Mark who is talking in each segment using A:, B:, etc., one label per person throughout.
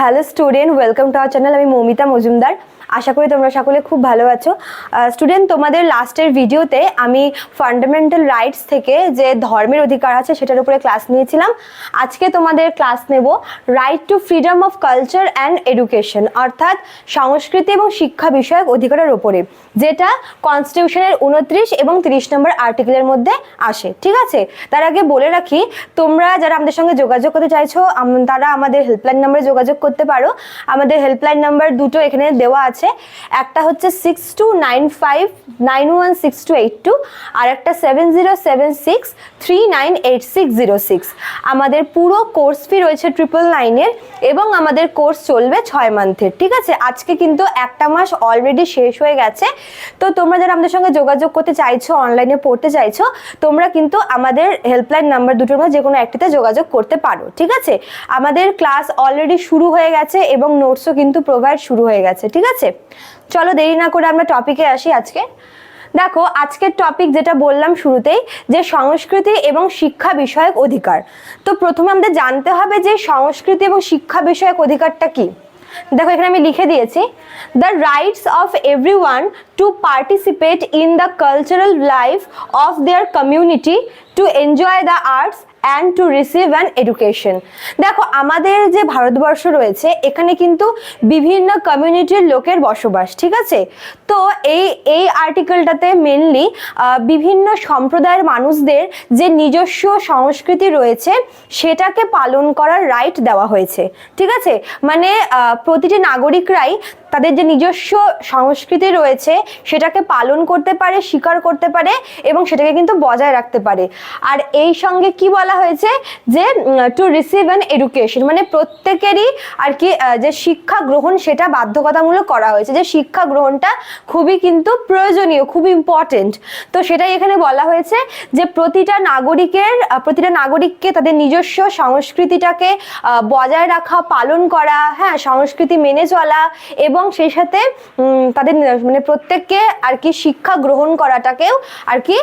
A: Hello student welcome to our channel আমি মৌমিতা মজুমদার। আশা করি তোমরা সকলে খুব ভালো আছো। স্টুডেন্ট তোমাদের লাস্টের ভিডিওতে আমি ফান্ডামেন্টাল রাইটস থেকে যে ধর্মের অধিকার আছে সেটার উপরে ক্লাস নিয়েছিলাম। আজকে তোমাদের ক্লাস নেব right to freedom of culture and education অর্থাৎ সংস্কৃতি এবং শিক্ষা বিষয়ক অধিকারের ওপরে যেটা কনস্টিটিউশনের উনত্রিশ এবং তিরিশ নম্বর আর্টিকেলের মধ্যে আসে, ঠিক আছে? তার আগে বলে রাখি, তোমরা যারা আমাদের সঙ্গে যোগাযোগ করতে চাইছো তারা আমাদের হেল্পলাইন নাম্বারে যোগাযোগ করতে পারো। আমাদের হেল্পলাইন নাম্বার দুটো এখানে দেওয়া আছে। একটা হচ্ছে six two nine five nine one six two eight two আর একটা seven zero seven six three nine eight six zero six আমাদের পুরো কোর্স ফি রয়েছে ট্রিপল নাইনের এবং আমাদের কোর্স চলবে ছয় মান্থের ঠিক আছে? আজকে কিন্তু একটা মাস অলরেডি শেষ হয়ে গেছে। তো তোমরা যারা আমাদের সঙ্গে যোগাযোগ করতে চাইছো অনলাইনে পড়তে চাইছো, তোমরা কিন্তু আমাদের হেল্পলাইন নাম্বার দুটোর মধ্যে যে কোনো একটিতে যোগাযোগ করতে পারো, ঠিক আছে? আমাদের ক্লাস অলরেডি শুরু হয়ে গেছে এবং নোটসও কিন্তু প্রোভাইড শুরু হয়ে গেছে, ঠিক আছে? চলো দেরি না করে আমরা টপিকে আসি আজকে। দেখো, আজকের টপিক যেটা বললাম শুরুতেই, যে সংস্কৃতি এবং শিক্ষা বিষয়ক অধিকার। তো প্রথমে আমাদের জানতে হবে যে সংস্কৃতি এবং শিক্ষা বিষয়ক অধিকারটা কি? দেখো, এখানে আমি লিখে দিয়েছি the rights of everyone to participate in the cultural life of their community to enjoy the arts and to receive an education দেখো, আমাদের যে ভারতবর্ষ রয়েছে, এখানে কিন্তু বিভিন্ন কমিউনিটির লোকের বসবাস, ঠিক আছে? তো এই এই আর্টিকেলটাতে মেনলি বিভিন্ন সম্প্রদায়ের মানুষদের যে নিজস্ব সংস্কৃতি রয়েছে, সেটাকে পালন করার রাইট দেওয়া হয়েছে, ঠিক আছে? মানে প্রতিটি নাগরিকরাই তাদের যে নিজস্ব সংস্কৃতি রয়েছে, সেটাকে পালন করতে পারে, স্বীকার করতে পারে এবং সেটাকে কিন্তু বজায় রাখতে পারে। আর এই সঙ্গে কি বলা হয়েছে? যে টু রিসিভ অ্যান এডুকেশন মানে প্রত্যেকেরই আর কি যে শিক্ষা গ্রহণ, সেটা বাধ্যকতামূলক করা হয়েছে। যে শিক্ষা গ্রহণটা খুবই কিন্তু প্রয়োজনীয়, খুব ইম্পর্টেন্ট তো সেটাই এখানে বলা হয়েছে যে, প্রতিটা নাগরিকের প্রতিটা নাগরিককে তাদের নিজস্ব সংস্কৃতিটাকে বজায় রাখা, পালন করা হ্যাঁ সংস্কৃতি মেনে চলা এবং সেই সাথে তাদের মানে প্রত্যেককে আর কি শিক্ষা গ্রহণ করাটাকেও আর কি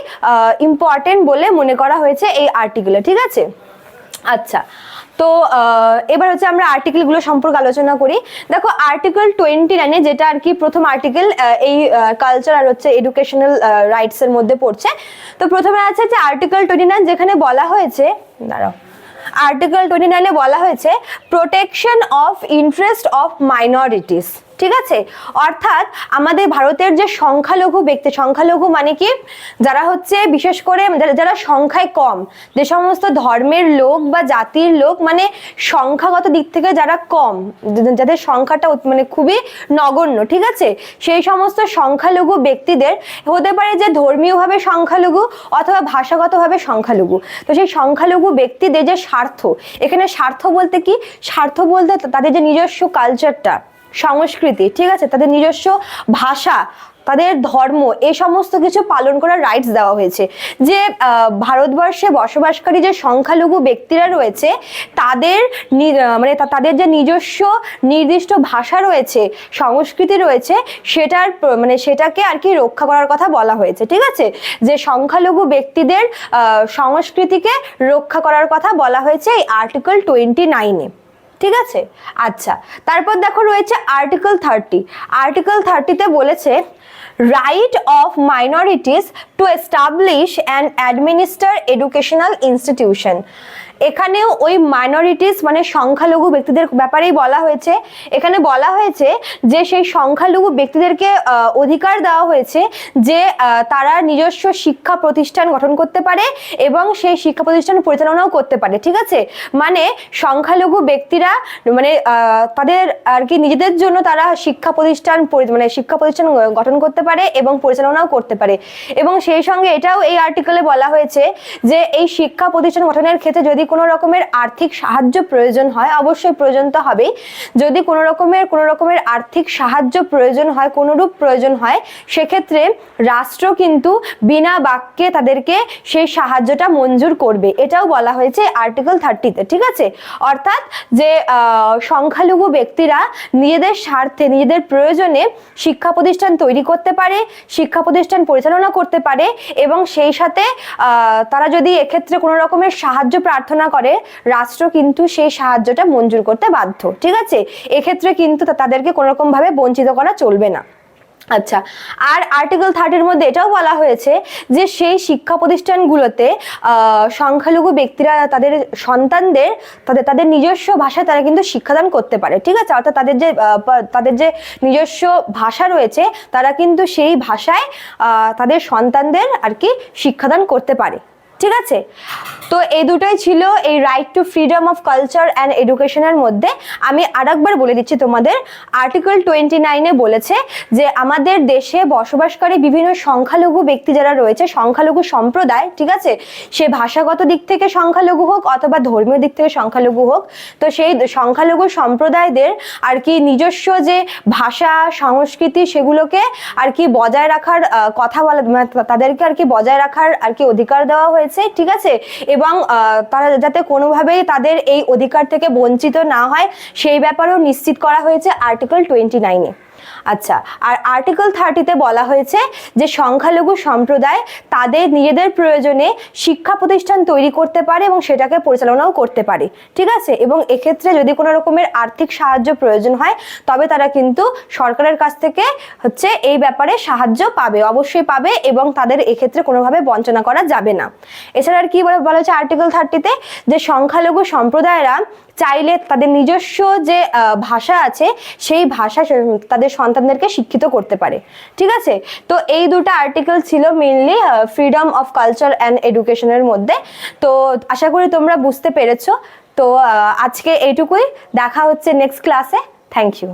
A: ইম্পর্টেন্ট বলে মনে করা হয়েছে এই আর্টিকেলে ঠিক আছে? আচ্ছা তো এবার হচ্ছে আমরা আর্টিকেলগুলো সম্পর্কে আলোচনা করি। দেখো আর্টিকেল টোয়েন্টি নাইনে যেটা আর কি প্রথম আর্টিকেল এই কালচার আর হচ্ছে এডুকেশনাল রাইটসের মধ্যে পড়ছে। তো প্রথমে আছে যে আর্টিকেল টোয়েন্টি নাইন যেখানে বলা হয়েছে, দাঁড়াও আর্টিকেল টোয়েন্টি নাইনে বলা হয়েছে protection of interest of minorities ঠিক আছে? অর্থাৎ আমাদের ভারতের যে সংখ্যালঘু ব্যক্তি, সংখ্যালঘু মানে কি? যারা হচ্ছে বিশেষ করে যারা- সংখ্যায় কম, যে সমস্ত ধর্মের লোক বা জাতির লোক মানে সংখ্যাগত দিক থেকে যারা কম, যাদের সংখ্যাটা মানে খুবই নগণ্য, ঠিক আছে? সেই সমস্ত সংখ্যালঘু ব্যক্তিদের হতে পারে যে ধর্মীয়ভাবে সংখ্যালঘু অথবা ভাষাগতভাবে সংখ্যালঘু। তো সেই সংখ্যালঘু ব্যক্তিদের যে স্বার্থ, এখানে স্বার্থ বলতে কি? স্বার্থ বলতে তাদের যে নিজস্ব কালচারটা সংস্কৃতি, ঠিক আছে? তাদের নিজস্ব ভাষা, তাদের ধর্ম এই সমস্ত কিছু পালন করার রাইটস দেওয়া হয়েছে। যে ভারতবর্ষে বসবাসকারী যে সংখ্যালঘু ব্যক্তিরা রয়েছে, তাদের মানে তাদের যে নিজস্ব নির্দিষ্ট ভাষা রয়েছে, সংস্কৃতি রয়েছে, সেটার মানে সেটাকে আর কি রক্ষা করার কথা বলা হয়েছে, ঠিক আছে? যে সংখ্যালঘু ব্যক্তিদের সংস্কৃতিকে রক্ষা করার কথা বলা হয়েছে এই আর্টিকেল টোয়েন্টি নাইনে ঠিক আছে? আচ্ছা তারপর দেখো রয়েছে আর্টিকেল থার্টি আর্টিকেল থার্টিতে বলেছে right of minorities to establish and administer educational institution এখানেও ওই মাইনরিটিস মানে সংখ্যালঘু ব্যক্তিদের ব্যাপারেই বলা হয়েছে। এখানে বলা হয়েছে যে সেই সংখ্যালঘু ব্যক্তিদেরকে অধিকার দেওয়া হয়েছে যে তারা নিজস্ব শিক্ষা প্রতিষ্ঠান গঠন করতে পারে এবং সেই শিক্ষা প্রতিষ্ঠান পরিচালনাও করতে পারে, ঠিক আছে? মানে সংখ্যালঘু ব্যক্তিরা মানে তাদের আর কি নিজেদের জন্য তারা শিক্ষা প্রতিষ্ঠান পরি- মানে শিক্ষা প্রতিষ্ঠান গঠন করতে পারে এবং পরিচালনাও করতে পারে। এবং সেই সঙ্গে এটাও এই আর্টিকেলে বলা হয়েছে যে, এই শিক্ষা প্রতিষ্ঠান গঠনের ক্ষেত্রে যদি কোনো রকমের আর্থিক সাহায্য প্রয়োজন হয়, অবশ্যই প্রয়োজন তো হবেই। যদি কোনো রকমের কোনো রকমের আর্থিক সাহায্য প্রয়োজন হয়, কোনোরূপ প্রয়োজন হয়, সেক্ষেত্রে রাষ্ট্র কিন্তু বিনা বাক্যে তাদেরকে সেই সাহায্যটা মঞ্জুর করবে। এটাও বলা হয়েছে আর্টিকেল থার্টিতে, ঠিক আছে? অর্থাৎ যে সংখ্যালঘু ব্যক্তিরা নিজেদের স্বার্থে, নিজেদের প্রয়োজনে শিক্ষা প্রতিষ্ঠান তৈরি করতে পারে, শিক্ষা প্রতিষ্ঠান পরিচালনা করতে পারে এবং সেই সাথে তারা যদি এক্ষেত্রে কোনো রকমের সাহায্য প্রার্থনা বঞ্চনা করে, রাষ্ট্র কিন্তু সেই সাহায্যটা মঞ্জুর করতে বাধ্য, ঠিক আছে? এক্ষেত্রে কিন্তু তাদেরকে কোনো রকম ভাবে বঞ্চিত করা চলবে না। আচ্ছা আর আর্টিকেল থার্টির মধ্যে এটাও বলা হয়েছে যে, সেই শিক্ষা প্রতিষ্ঠানগুলোতে সংখ্যালঘু ব্যক্তিরা তাদের সন্তানদের, তাদের তাদের নিজস্ব ভাষায় তারা কিন্তু শিক্ষাদান করতে পারে, ঠিক আছে? অর্থাৎ তাদের যে তাদের যে নিজস্ব ভাষা রয়েছে, তারা কিন্তু সেই ভাষায় তাদের সন্তানদের আর কি শিক্ষাদান করতে পারে। ঠিক আছে? তো এই দুটোই ছিল এই right to freedom of culture and এডুকেশনের মধ্যে। আমি আরেকবার বলে দিচ্ছি তোমাদের আর্টিকেল টোয়েন্টি নাইনে বলেছে যে আমাদের দেশে বসবাসকারী বিভিন্ন সংখ্যালঘু ব্যক্তি যারা রয়েছে, সংখ্যালঘু সম্প্রদায়, ঠিক আছে? সে ভাষাগত দিক থেকে সংখ্যালঘু হোক অথবা ধর্মীয় দিক থেকে সংখ্যালঘু হোক, তো সেই সংখ্যালঘু সম্প্রদায়দের আর কি নিজস্ব যে ভাষা, সংস্কৃতি সেগুলোকে আর কি বজায় রাখার কথা বলা, তাদেরকে আর কি বজায় রাখার আর কি অধিকার দেওয়া হয়েছে। ঠিক আছে? এবং তারা যাতে কোনোভাবেই তাদের এই অধিকার থেকে বঞ্চিত না হয়, সেই ব্যাপারেও নিশ্চিত করা হয়েছে আর্টিকেল টোয়েন্টি নাইনে আচ্ছা আর আর্টিকেল থার্টিতে বলা হয়েছে যে সংখ্যালঘু সম্প্রদায় তাদের নিজেদের প্রয়োজনে শিক্ষা প্রতিষ্ঠান তৈরি করতে পারে এবং সেটাকে পরিচালনাও করতে পারে, ঠিক আছে? এবং এক্ষেত্রে যদি কোনো রকমের আর্থিক সাহায্য প্রয়োজন হয়, তবে তারা কিন্তু সরকারের কাছ থেকে হচ্ছে এই ব্যাপারে সাহায্য পাবে, অবশ্যই পাবে এবং তাদের এক্ষেত্রে কোনোভাবে বঞ্চনা করা যাবে না। এছাড়া আর কি বলে- হচ্ছে আর্টিকেল থার্টিতে যে সংখ্যালঘু সম্প্রদায়রা চাইলে তাদের নিজস্ব যে ভাষা আছে, সেই ভাষা তাদের সন্তানদেরকে শিক্ষিত করতে পারে। ঠিক আছে? তো এই দুটো আর্টিকেল ছিল mainly freedom of culture and এডুকেশনের মধ্যে। তো আশা করি তোমরা বুঝতে পেরেছ। তো আজকে এইটুকুই। দেখা হচ্ছে নেক্সট ক্লাসে থ্যাংক ইউ